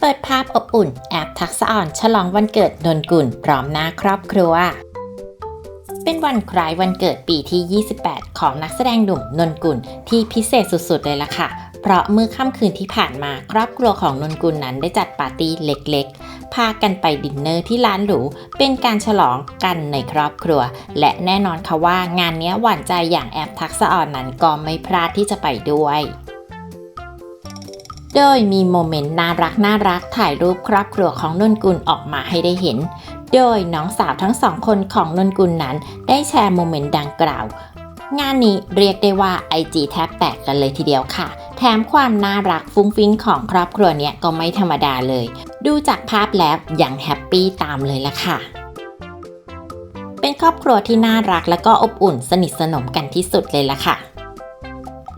เปิดภาพอบอุ่น แอบทักษะอ่อนฉลองวันเกิดนนกุลพร้อมหน้าครอบครัว เป็นวันคล้ายวันเกิดปีที่ 28 ของนักแสดงหนุ่มนนกุลที่พิเศษสุดๆ เลยล่ะค่ะ เพราะเมื่อค่ำคืนที่ผ่านมาครอบครัวของนนกุลนั้นได้จัดปาร์ตี้เล็กๆ พากันไปดินเนอร์ที่ร้านหรู เป็นการฉลองกันในครอบครัว และแน่นอนค่ะว่างานนี้หวานใจอย่างแอปทักษะอ่อนนั้นก็ไม่พลาดที่จะไปด้วย โดยมีโมเมนต์น่ารักน่ารักถ่ายรูปครอบครัวของนนกุลออกมาให้ได้เห็น โดยน้องสาวทั้งสองคนของนนกุลนั้น ได้แชร์โมเมนต์ดังกล่าว งานนี้เรียกได้ว่า IG แทบแตกกันเลยทีเดียวค่ะ แถมความน่ารักฟุ้งฟิ้งของครอบครัวเนี้ยก็ไม่ธรรมดาเลย ดูจากภาพแล้วยังแฮปปี้ตามเลยละค่ะเป็นครอบครัวที่น่ารักและก็อบอุ่นสนิทสนมกันที่สุดเลยละค่ะ